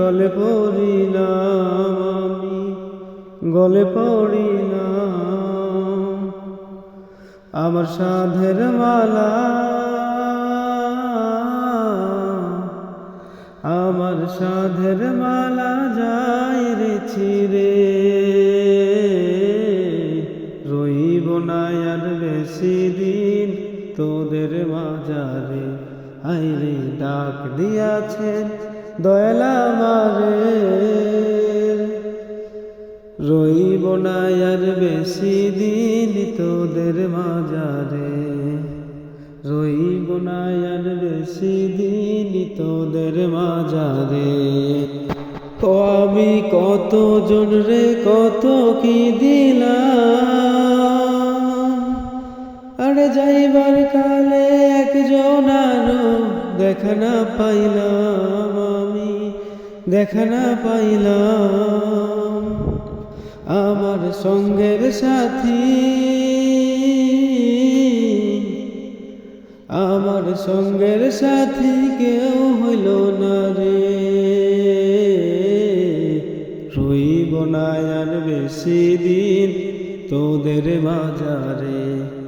গলে পড়িলাম আমি, গলে পড়িলাম আমার সাধের মালা, আমার সাধের মালা যাই রে ছিড়ে। রইব না আর বেশি দিন তোদের মাজারে আইরে ডাক দিয়াছেন দয়ালা মারে রইব না আর বেশি দিন তোদের মাজারে রইব না আর বেশি দিন তোদের মাজারে ও আমি কত জন রে, কত কি দিলাম? আরে যাইবার কালে একজন আরও দেখা না পাইলাম আমি, দেখা না পাইলাম আমার সঙ্গের সাথী। আমার সঙ্গের সাথী কেউ হইল না রে। রইব না আর বেশি দিন তোদের বাজারে